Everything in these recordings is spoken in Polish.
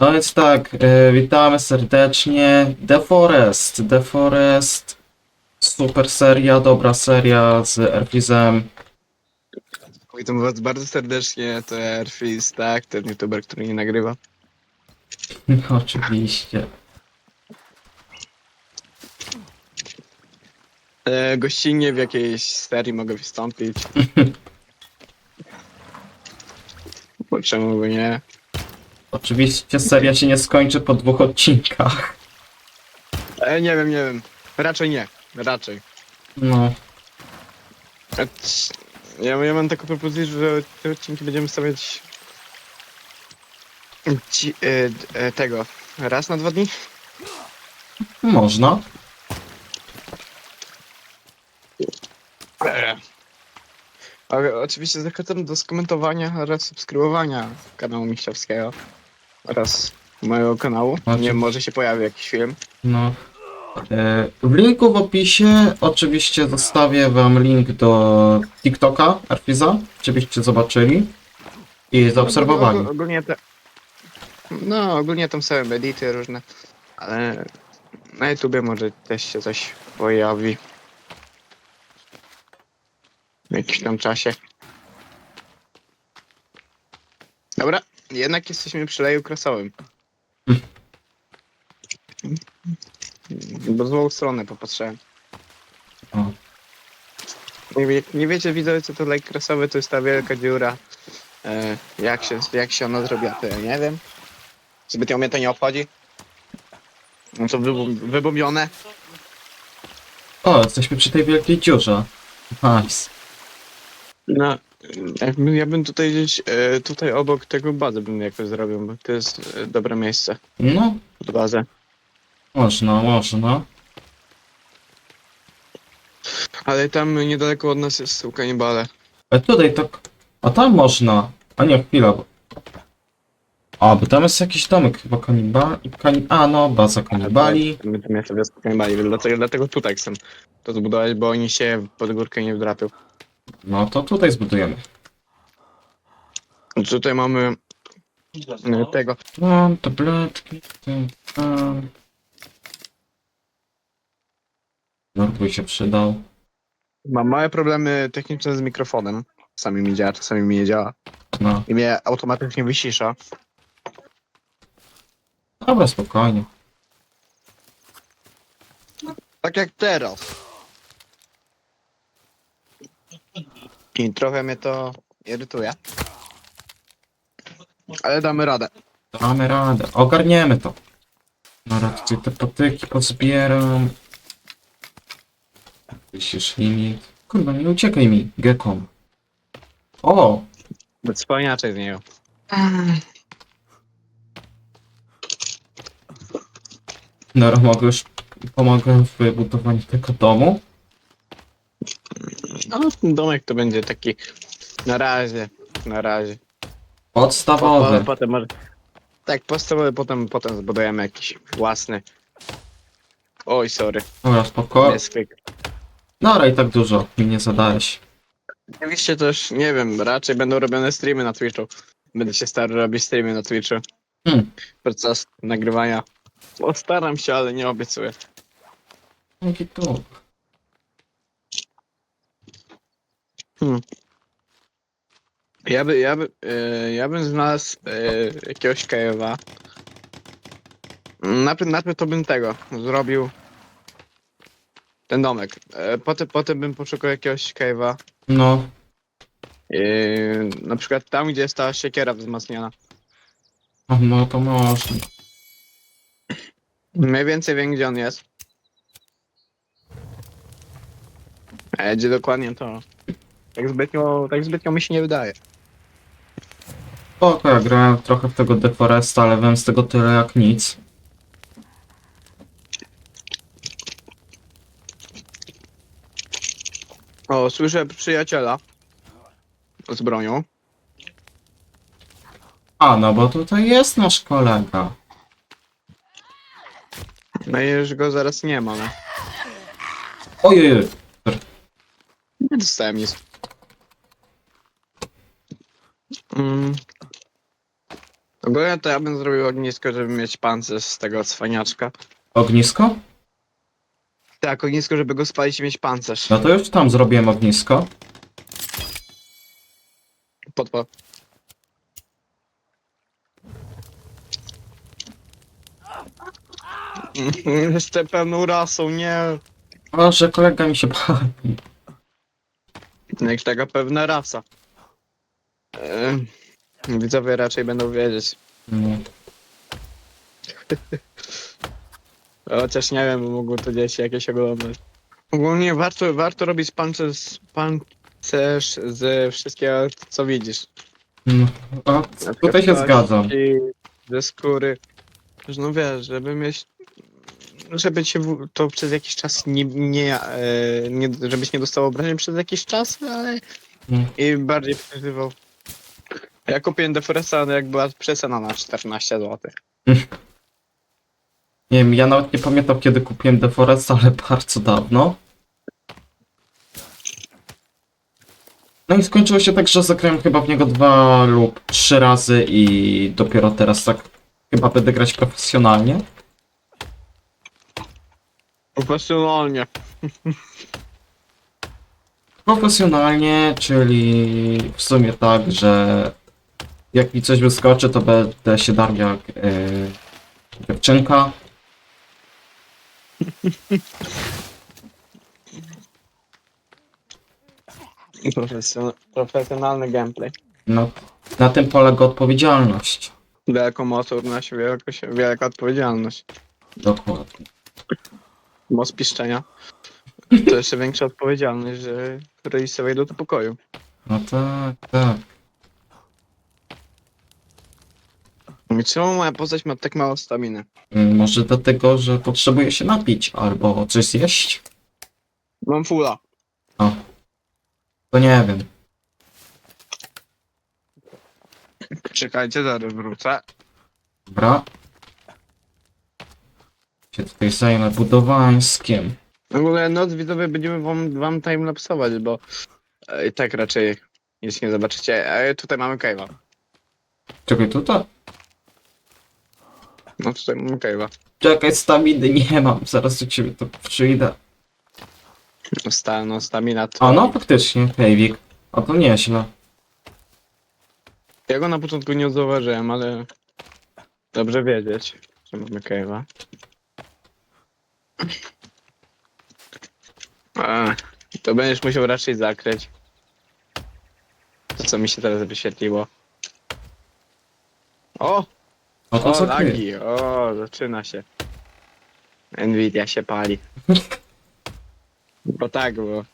No więc tak, e, witamy serdecznie. The Forest, The Forest. Super seria, dobra seria z Erfizem. Witam was bardzo serdecznie, to Airfis, tak, ten youtuber, który nie nagrywa. Oczywiście. E, gościnnie w jakiejś serii mogę wystąpić. Bo czemu by nie? Oczywiście seria się nie skończy po dwóch odcinkach. E, nie wiem, nie wiem. Raczej nie, raczej. No, E, c- Ja, ja mam taką propozycję, że te odcinki będziemy stawiać ci, e, d- e, tego raz na dwa dni. można. E. Ale oczywiście zachęcam do skomentowania oraz subskrybowania kanału Michczewskiego oraz mojego kanału. Znaczy- Nie może się pojawi jakiś film. No. E, W linku w opisie oczywiście zostawię wam link do TikToka Erfiza, żebyście zobaczyli i zaobserwowali. Og- Ogólnie te... No, ogólnie tam są edity różne, ale na YouTubie może też się coś pojawi. W jakimś tam czasie. Dobra, jednak jesteśmy przy leju krasowym. Bo złą stronę popatrzyłem. O. Nie, wie, nie wiecie widzowie co to lej krasowy, to jest ta wielka dziura. E, jak, się, jak się ona zrobiła, to ja nie wiem. Zbytnio mnie to nie obchodzi. No to wybum, wybumione. O, jesteśmy przy tej wielkiej dziurze. Nice. No, ja bym tutaj gdzieś, e, tutaj obok tego bazy bym jakoś zrobił, bo to jest e, dobre miejsce No, pod bazę. można, można. Ale tam niedaleko od nas jest kanibale. Ale tutaj tak... A tam można. A nie, chwila. bo- A, bo tam jest jakiś domek chyba kanibal... Kani... A, no, baza kanibali. My tam jest wioska kanibali, dlatego, dlatego tutaj chcę to zbudować, bo oni się pod górkę nie wdrapią. No to tutaj zbudujemy. Tutaj mamy e, tego. Mam tabletki. Tam, tam. Norbuj się przydał. Mam małe problemy techniczne z mikrofonem. Czasami mi działa, czasami mi nie działa. No. I mnie automatycznie wycisza. Dobra, spokojnie. Tak jak teraz. I trochę mnie to irytuje. Ale damy radę. Damy radę. Ogarniemy to. Na razie te patyki pozbieram. Wysisz limit. Kurwa, nie uciekaj mi, Gekon. O! Wspaniaczek z niego. Dobra, mogę już pomogę w budowaniu tego domu. Ten domek to będzie taki na razie. Na razie. Po, po, Podstawowy. potem może. Tak, podstawowy, potem, potem zbudujemy jakiś własny. Oj, sorry. Dobra, spoko. Nieskwyk. Dobra, i tak dużo mi nie zadałeś. Oczywiście też, nie wiem, raczej będą robione streamy na Twitchu. Będę się starał robić streamy na Twitchu. Hmm. Podczas nagrywania. Postaram się, ale nie obiecuję. Dzięki tu. Ja, by, ja, by, e, ja bym znalazł e, jakiegoś kajewa. Najpierw, najpierw to bym tego zrobił. Ten domek. E, potem, potem bym poszukał jakiegoś cave'a. No, E, na przykład tam, gdzie jest ta siekiera wzmacniana. no to można. Mniej więcej wiem, gdzie on jest. A gdzie dokładnie to. Tak zbytnio, tak zbytnio mi się nie wydaje. Spoko, ja grałem trochę w tego Deforesta, ale wiem z tego tyle jak nic. O, słyszę przyjaciela. Z bronią. A, no bo tutaj jest nasz kolega. No i już go zaraz nie ma, no. Ojej, Nie dostałem nic. Mm. Ogólnie to ja bym zrobił ognisko, żeby mieć pancerz z tego cwaniaczka. Ognisko? Tak, ognisko, żeby go spalić i mieć pancerz. No to już tam zrobiłem ognisko. Podpal. Jeszcze pełną rasą, nie. O, że kolega mi się bawi. Jak taka pewna rasa. Ehm, Widzowie raczej będą wiedzieć. No. Chociaż nie wiem, mogą to dzieci jakieś oglądać. Ogólnie warto, warto robić pancerz, pancerz ze wszystkiego, co widzisz. No. A, Na tutaj przykład się kości, zgadzam. Ze skóry. Że No wiesz, żeby mieć. Żeby cię w- to przez jakiś czas nie, nie, e, nie. Żebyś nie dostał obrażeń przez jakiś czas, ale. Mm. I bardziej przeżywał. Ja kupiłem deforestan, jak była przecena na 14 zł. Nie wiem, ja nawet nie pamiętam kiedy kupiłem Deforest, ale bardzo dawno. No i skończyło się tak, że zagrałem chyba w niego dwa lub trzy razy i dopiero teraz tak chyba będę grać profesjonalnie. Profesjonalnie. Profesjonalnie, czyli w sumie tak, że jak mi coś wyskoczy, to będę się darł jak yy, dziewczynka. Profesjon profesjonalny gameplay. No, na tym polega odpowiedzialność. Wielką motor nosi wielko, wielka odpowiedzialność. Dokładnie. Moc piszczenia. To jeszcze większa odpowiedzialność, że rodzice wejdą do pokoju. No tak, tak. I czemu moja postać ma tak mało staminy? Mm, Może dlatego, że potrzebuje się napić albo coś zjeść? Mam fula. To nie wiem. Czekajcie, zaraz wrócę. Dobra. Się tutaj zajmę budowańskiem. W ogóle noc widzowie będziemy wam, wam timelapsować, bo e, i tak raczej nic nie zobaczycie. E, tutaj mamy cave'a. Czekaj, tutaj? No tutaj mamy cave'a. Czekaj, staminy nie mam. Zaraz do ciebie to przyjdę. Sta, no stamina to... A no, faktycznie, Hejwik. A to nieźle. Ja go na początku nie zauważyłem, ale dobrze wiedzieć, że mamy cave'a. A, to będziesz musiał raczej zakryć. To co mi się teraz wyświetliło. No to O, co ty? lagi! O, zaczyna się. Nvidia się pali. Bo tak, bo...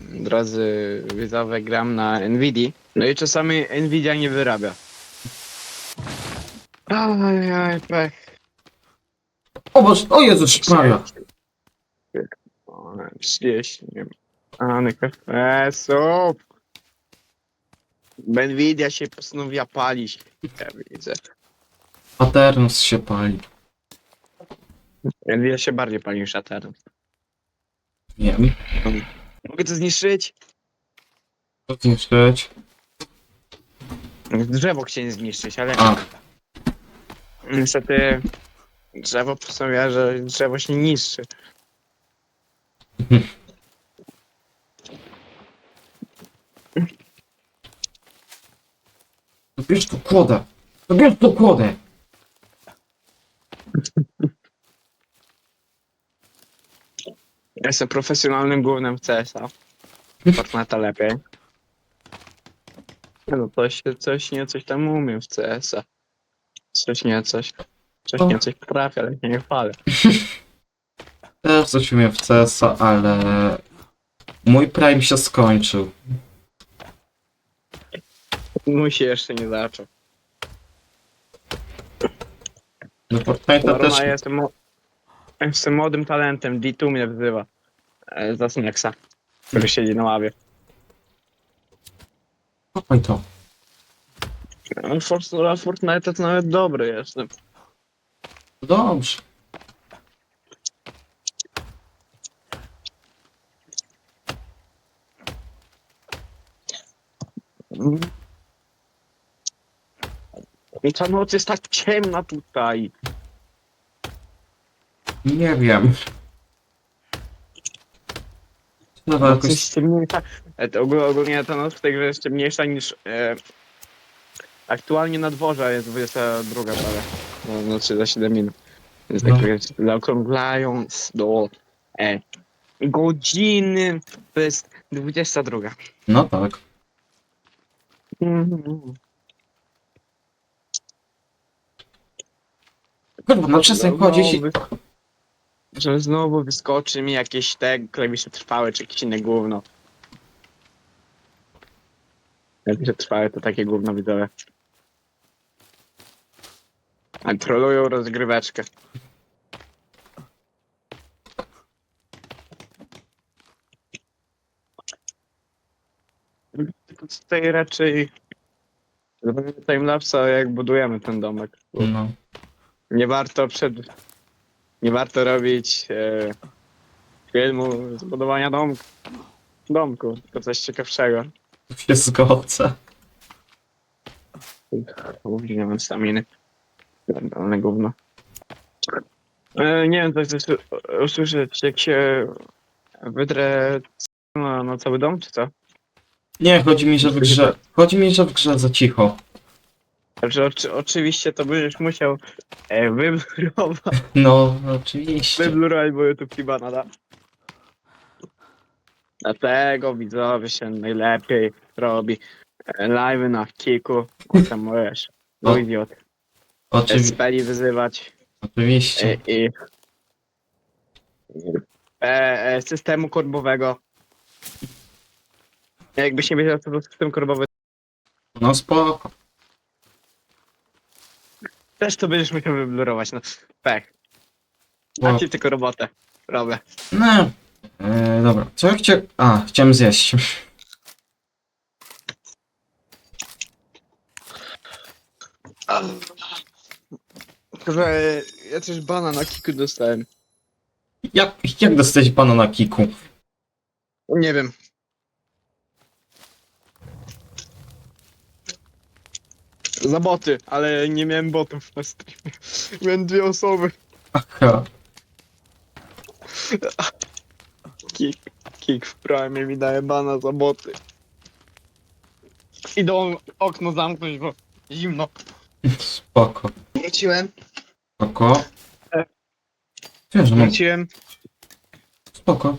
Drodzy widzowie, gram na Nvidii. No i czasami Nvidia nie wyrabia. Aj, aj, pech. O Boże, o Jezus Maria. O, 30. Any FPS-ów. Nvidia się postanowiła palić. Ja widzę. Paternus się pali. Nvidia się bardziej pali niż Atheron. Nie wiem. Mogę to zniszczyć? Co zniszczyć? Drzewo chciałem zniszczyć, ale A, niestety drzewo postanawia, że drzewo się niszczy. to bierz tu kłodę. To bierz tu kłodę. Jestem profesjonalnym głównym w CS-a. Fortnite lepiej. No coś, coś nie, coś tam umiem w CS-a. Coś nie, coś. Coś nie, coś potrafię, ale nie chwalę. Też coś umiem w CS-a, ale... Mój prime się skończył. Mój się jeszcze nie zaczął. No Fortnite Dobra, też... ja jestem, mo- jestem młodym talentem, D2 mnie wzywa. E, za Snexa, który siedzi na ławie. Kopaj to. No, For- Fortnite to nawet dobry jestem. Dobrze. I ta noc jest tak ciemna tutaj. Nie wiem. Trzeba Noc jakoś... jest ciemniejsza. E, to ogólnie, ogólnie ta noc w tej grze jest ciemniejsza niż e, aktualnie na dworze jest 22 prawie. No, nocy za 7 minut. Więc No. tak wiecie, zaokrąglając do e, godziny, to jest 22. No tak. Mhm. Kurwa, no przestań chodzić i... Wy- Że znowu wyskoczy mi jakieś te klawisze trwałe, czy jakieś inne gówno. Klawisze trwałe to takie gówno widzowe. A trolują rozgryweczkę. Tutaj raczej zrobimy timelapsa jak budujemy ten domek. No. Nie warto przed. Nie warto robić e, filmu z budowania domku. Domku, to coś ciekawszego. Się zgodzę. Uff, nie mam staminy. Ale gówno. E, nie wiem, co chcesz usłyszeć, jak się wydrę na, na cały dom, czy co? Nie, chodzi mi, że w grze... Chodzi mi, że w grze za cicho. Znaczy, oczy, oczywiście to będziesz musiał e, wyblurować, No, oczywiście. wyblurować, bo YouTube chyba nada. Dlatego widzowie się najlepiej robi e, live na kiku. Tam możesz, No. idiot. Oczywi... Speli wyzywać Oczywiście. i, i e, e, systemu korbowego. Jakbyś nie wiedział, co to system korbowy, No spoko. Też to będziesz musiał wyblurować. No, pech. No. A ci tylko robotę robię. No. E, dobra, co ja chciałem... A, chciałem zjeść. Tylko, że ja też bana na kiku dostałem. Jak, jak dostać pana na kiku? Nie wiem. Za boty, ale nie miałem botów na streamie. Miałem dwie osoby. Aha. Kick, kick w prime mi daje bana za boty. Idą okno zamknąć, bo zimno. Spoko. Wróciłem, Spoko. E. Wiesz, że mam... wróciłem. Spoko.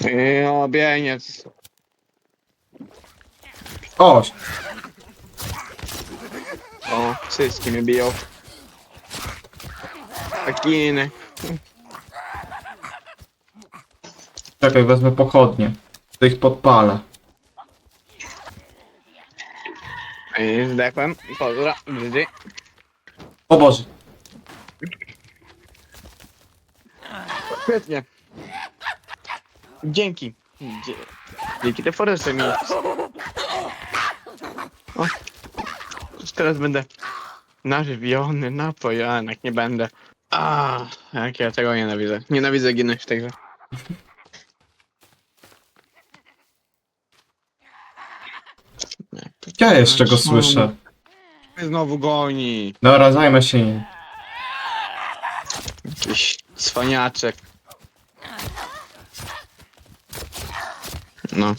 I obieniec. O, O, wszystkie mnie biją. Akiny. czekaj, wezmę pochodnie. To ich podpalę. I zdechłem. Pozdra, GG. O Boże. Świetnie. Dzięki. Dzie dzięki te foresty mi. O. Już Teraz będę nażywiony, napojony, jak nie będę. A, jak ja tego nienawidzę. Nienawidzę ginąć w tej grze. Ja jeszcze go słyszę. Mnie Znowu goni. Dobra, zajmę się nim. Jakiś cwaniaczek. No.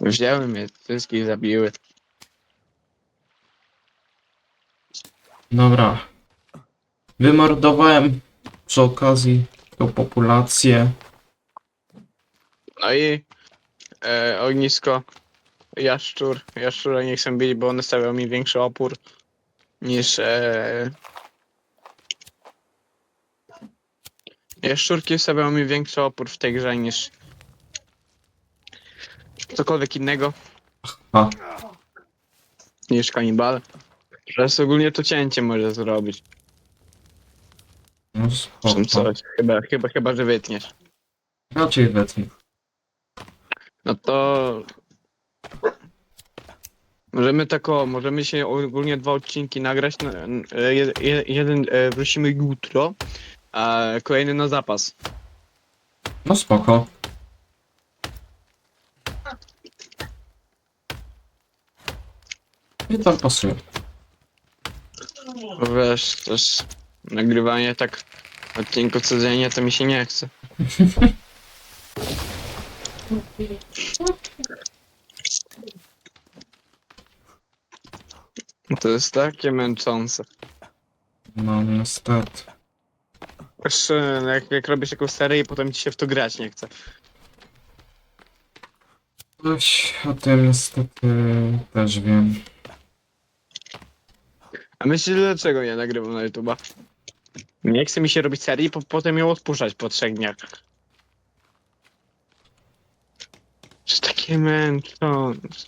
Wzięły mnie, wszystkich zabiły. Dobra. Wymordowałem przy okazji tą populację. No i e, ognisko, jaszczur. Jaszczura nie chcę bić, bo one stawiają mi większy opór niż... E, jaszczurki stawiają mi większy opór w tej grze niż cokolwiek innego. A. Niż kanibal. Teraz ogólnie to cięcie może zrobić. No Czym spoko. coś. Chyba, chyba, chyba, że wytniesz. Raczej wetnę. No to. Możemy tak o, możemy się ogólnie dwa odcinki nagrać. Na, e, je, je, jeden e, wrócimy jutro, a kolejny na zapas. No spoko. I tam pasuje. Wiesz, też nagrywanie tak odcinku codziennie to mi się nie chce. To jest takie męczące. No niestety. Też e, jak, jak robisz jakąś serię i potem ci się w to grać nie chce. Coś o tym niestety też wiem. Myślisz, dlaczego nie nagrywam na YouTube'a? Nie chce mi się robić serii, po, potem ją odpuszczać po trzech dniach. Jest takie męczące.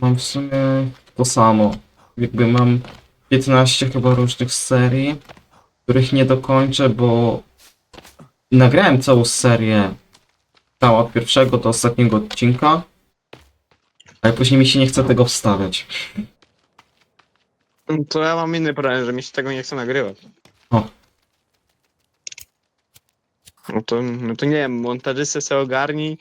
Mam w sumie to samo. Jakby mam 15 chyba różnych serii, których nie dokończę, bo nagrałem całą serię tam od pierwszego do ostatniego odcinka, ale później mi się nie chce tego wstawiać. To ja mam inny problem, że mi się tego nie chce nagrywać. O. No to, no to nie wiem, montażystę se ogarnij,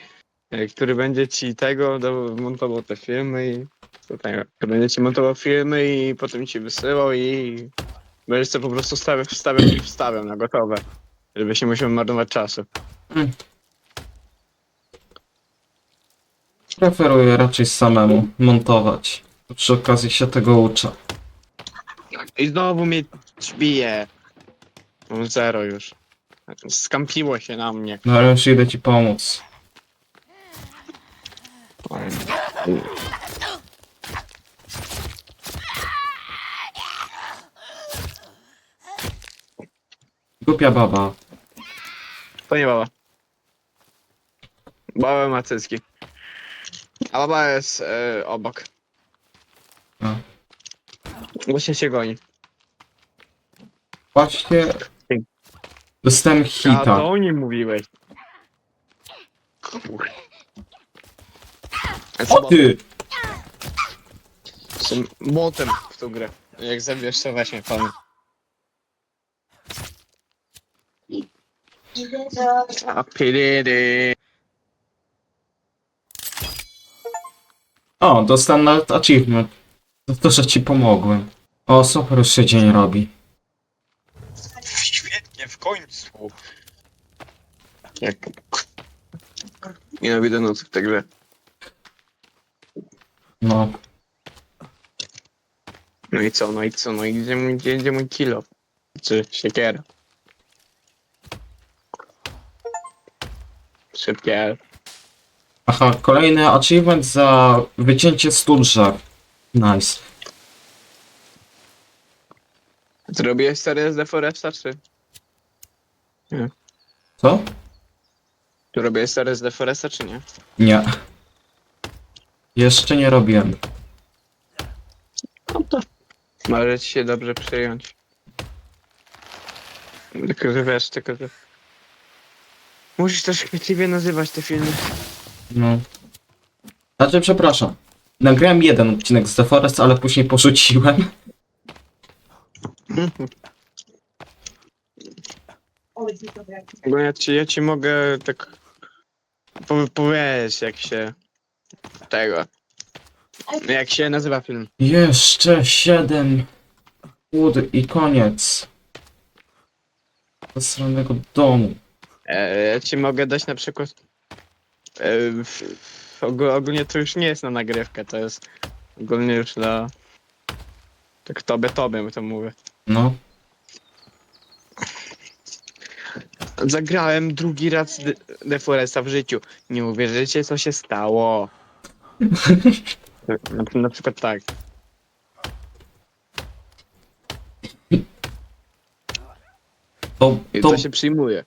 e, który będzie ci tego do, montował te filmy i który będzie ci montował filmy i potem ci wysyłał i będziesz sobie po prostu wstawiał, wstawiał i wstawiał na gotowe, żebyś nie musiał marnować czasu. Preferuję raczej samemu montować. Przy okazji się tego uczę. I znowu mnie bije. Mam zero już. Skampiło się na mnie. No ale już idę ci pomóc. Głupia baba. To nie baba. Baba ma cycki. A baba jest e, obok. A. Właśnie się goni. Właśnie dostałem A hita. to o nim mówiłeś. Kur... A co O ty! Z tym młotem w tą grę. Jak zabierz to weźmie pan. A piryry. O, dostałem nawet achievement. Za to, że ci pomogłem. O, super już się dzień robi. Świetnie, w końcu. Jak... Nienawidzę nocy w tej grze. No, No i co, no i co, no i gdzie mój, gdzie, gdzie mój kilo? Czy siekiera? Szybkie. aha, kolejny achievement za wycięcie 100 drzew. Nice. Zrobiłeś serię z Deforesta, czy? Co? Czy robiłeś serię z Deforesta, czy nie? Nie. Jeszcze nie robiłem. No to... Może ci się dobrze przyjąć. Tylko, że wiesz, tylko, że... Musisz też chwytliwie nazywać te filmy. No. Znaczy, przepraszam. Nagrałem jeden odcinek z The Forest, ale później porzuciłem. Bo ja ci, ja ci mogę tak po, powiedzieć, jak się tego. Jak się nazywa film. Jeszcze siedem łód i koniec. Zasranego domu. E, ja ci mogę dać na przykład. E, ogó- ogólnie to już nie jest na nagrywkę, to jest ogólnie już dla. Tak tobie, tobie to mówię. No. Zagrałem drugi raz De- Deforesta w życiu. Nie uwierzycie, co się stało. na, na przykład tak. To, I to to się przyjmuje.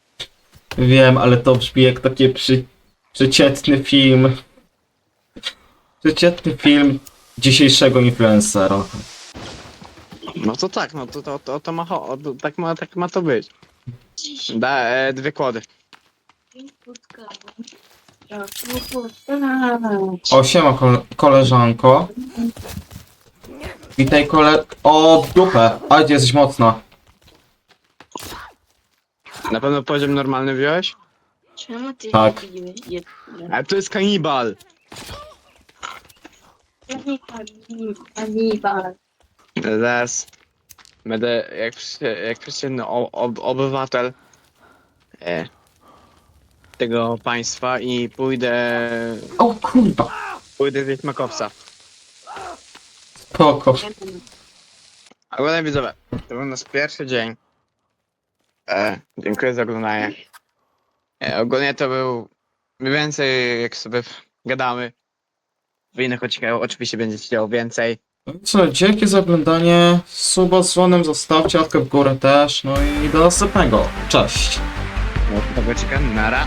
wiem, ale to brzmi jak taki przy, przeciętny film. Przeciętny film dzisiejszego influencera. No to tak, no to, to, to, to ma, cho- to, tak, ma, tak ma to być. Da, e, dwie kłody. O, siema kole koleżanko. Witaj kole... O, w dupę. Ale ty jesteś mocna. Na pewno poziom normalny wziąłeś? Czemu ty Tak. nie? Ale to jest kanibal. Anibal. Zaraz będę jak, przy- jak przeciętny o- ob, obywatel e, tego państwa i pójdę O kurwa! pójdę zjeść makowca. Spoko. Ogólnie widzowie, to był nasz pierwszy dzień. E, dziękuję za oglądanie. E, ogólnie to był mniej więcej jak sobie gadamy. W innych odcinkach oczywiście będziecie chciał więcej. No Co, dzięki za oglądanie. Suba z dzwonem zostawcie, łapkę w górę też. No i do następnego. Cześć! No, do tego czekam. Nara.